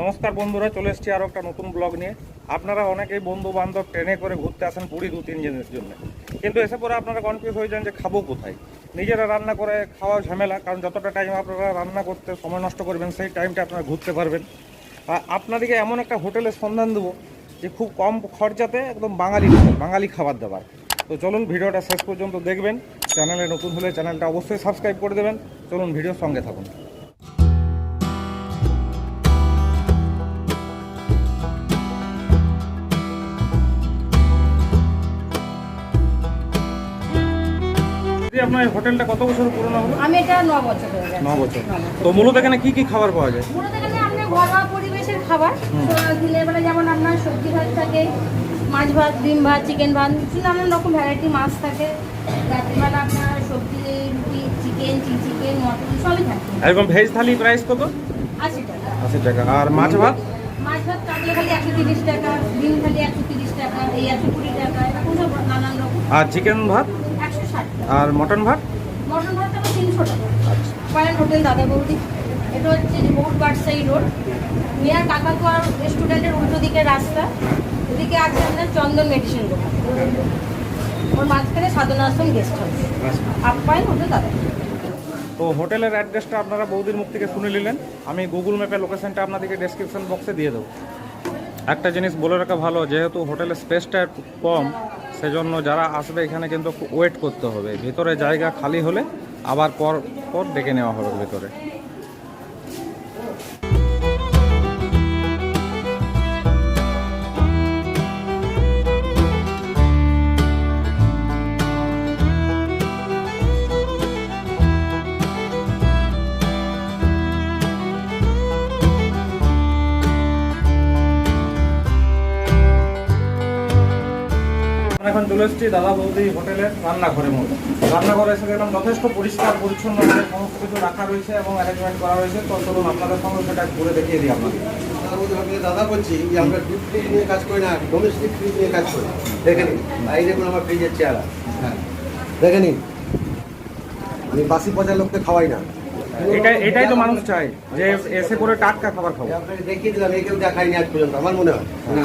নমস্কার বন্ধুরা, চলে এসেছি আরও একটা নতুন ব্লগ নিয়ে। আপনারা অনেকেই বন্ধু বান্ধব ট্রেনে করে ঘুরতে আসেন পুরী দু তিন দিনের জন্য। কিন্তু এসে পরে আপনারা কনফিউজ হয়ে যান যে খাব কোথায়। নিজেরা রান্না করে খাওয়া ঝামেলা, কারণ যতটা টাইম আপনারা রান্না করতে সময় নষ্ট করবেন, সেই টাইমটা আপনারা ঘুরতে পারবেন। আর আপনাদেরকে এমন একটা হোটেলের সন্ধান দেবো, যে খুব কম খরচাতে একদম বাঙালি বাঙালি খাবার দাবার। তো চলুন ভিডিওটা শেষ পর্যন্ত দেখবেন। চ্যানেলে নতুন হলে চ্যানেলটা অবশ্যই সাবস্ক্রাইব করে দেবেন। চলুন ভিডিওর সঙ্গে থাকুন। দিদি, আপনার হোটেলটা কত বছর পুরনো হলো? আমি এটা ন বছর হয়ে গেছে। ন বছর। তো মূলত এখানে কি কি খাবার পাওয়া যায়? মূলত এখানে আপনার ঘরোয়া পরিবেশের খাবার। দিনের বেলা যেমন আপনার সবজি ভাত থাকে মাছ ভাত ডিম ভাত চিকেন ভাত নানান রকম ভ্যারাইটি মাছ থাকে। রাত্রিবেলা আপনার সবজি রুটি চিকেন চিকেন মটন সবই থাকে। একদম ভেজ থালি প্রাইস কত? আশি টাকা। আশি টাকা। আর মাছ ভাত? মাছ ভাত কাটলে খালি একশো তিরিশ টাকা ডিম খালি একশো তিরিশ টাকা এই একশো কুড়ি টাকা এরকম সব নানান রকম। আর চিকেন ভাত? আর মটন ভাত? মটন ভাত আমার তিনশো টাকা পয়েন্ট হোটেল দাদা বৌদি। এটা হচ্ছে বহুত বারসাই রোড। মিয়ার কাকাকুয়ার রেস্টুরেন্টের উল্টো দিকে রাস্তা। এদিকে আছে আপনার চন্দন মেডিসিন দোকান। ওর মাঝখানে Sadhana Ashram guest house up point hotel দাদা। তো হোটেলের অ্যাড্রেসটা আপনারা বৌদির মুখ থেকে শুনে নিলেন। আমি গুগল ম্যাপের লোকেশনটা আপনাদেরকে ডেসক্রিপশন বক্সে দিয়ে দেবো। একটা জিনিস বলে রাখা ভালো যেহেতু হোটেলের স্পেসটা কম সেজন্য যারা আসবে এখানে কিন্তু ওয়েট করতে হবে। ভিতরে জায়গা খালি হলে আবার পর পর ডেকে নেওয়া হবে ভিতরে। এখন চলে এসেছি দাদা বৌদি হোটেলের রান্নাঘরের মধ্যে রান্নাঘরে এসে দেখলাম যথেষ্ট পরিষ্কার পরিচ্ছন্ন সমস্ত কিছু রাখা রয়েছে এবং অ্যারেঞ্জমেন্ট করা রয়েছে। তো চলুন আপনাদের সঙ্গে সেটা ঘুরে দেখিয়ে দিই আপনাদের। মধ্যে আমি দাদা বলছি যে আমরা ডিপ ফ্রিজ নিয়ে কাজ করি না ডোমেস্টিক ফ্রিজ নিয়ে কাজ করি। দেখে নিন এই দেখুন আমার ফ্রিজের চেহারা। হ্যাঁ দেখে নিন। আমি বাসি পচা লোককে খাওয়াই না। এটাই এটাই তো মানুষ চায় যে এসে করে টাটকা খাবার খাব। দেখিয়ে দিলাম এই কেউ দেখায়নি আজ পর্যন্ত আমার মনে হয়। না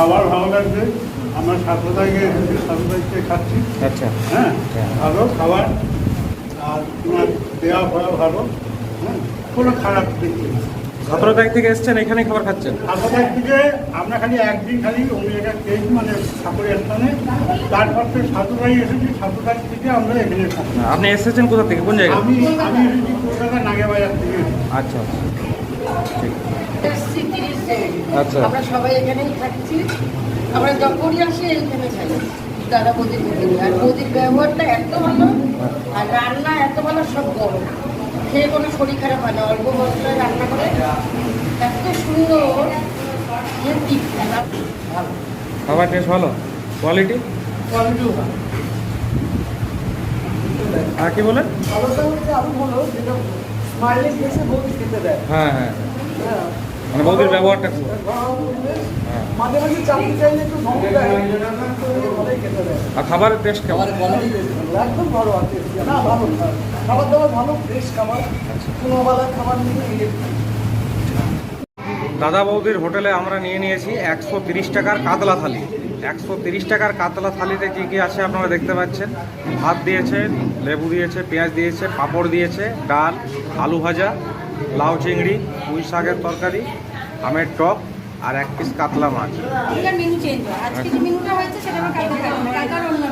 খাবার ভালো লাগছে। আমরা সাতটা থেকে সাতটা থেকে খাচ্ছি। আচ্ছা। হ্যাঁ ভালো খাবার। আর তোমার দেওয়া ফেওয়া ভালো। হ্যাঁ কোনো খারাপ দেখি না সতেরো তারিখ থেকে এসছেন এখানেই খাবার খাচ্ছেন? সতেরো তারিখ থেকে আমরা খালি একদিন খালি অন্য জায়গায় খেয়েছি মানে ঠাকুরের স্থানে। তারপর থেকে সাতটায় এসেছি তারিখ থেকে আমরা এখানে খাচ্ছি। আপনি এসেছেন কোথা থেকে? কোন জায়গা আমি আমি এসেছি কলকাতা নাগে বাজার থেকে। আচ্ছা আচ্ছা। ঠিক। আচ্ছা। আমরা সবাই এখানেই থাকছি। আমরা যখনই আসি এইখানে খাই দাদা বৌদির হোটেলে আর বৌদির ব্যবহারটা এত ভালো আর রান্না এত ভালো সব গরম। খেয়ে কোনো শরীর খারাপ হয় না। অল্প মশলায় রান্না করে এত সুন্দর খাবার টেস্ট ভালো? কোয়ালিটি কোয়ালিটিও ভালো। আর কি আরও ভালো। যেটা স্মাইলিং ফেসে বৌদি খেতে দেয়। হ্যাঁ হ্যাঁ। হ্যাঁ। মানে বৌদির ব্যবহারটা খুব। আর খাবারের টেস্ট কেমন? একদম ভালো আছে। না ভালো খাবার দাবার ভালো ফ্রেশ খাবার। কোনো খাবার নিয়ে দাদা বৌদির হোটেলে আমরা নিয়ে নিয়েছি একশো তিরিশ টাকার কাতলা থালি। একশো তিরিশ টাকার কাতলা থালিতে কী কী আছে আপনারা দেখতে পাচ্ছেন? ভাত দিয়েছে লেবু দিয়েছে পেঁয়াজ দিয়েছে পাঁপড় দিয়েছে ডাল আলু ভাজা লাউ চিংড়ি, পুঁই শাকের তরকারি, আমের টক আর এক পিস কাতলা মাছ। মেনু চেঞ্জ আজকে যে মেনুটা হয়েছে, সেটা আমার অন্য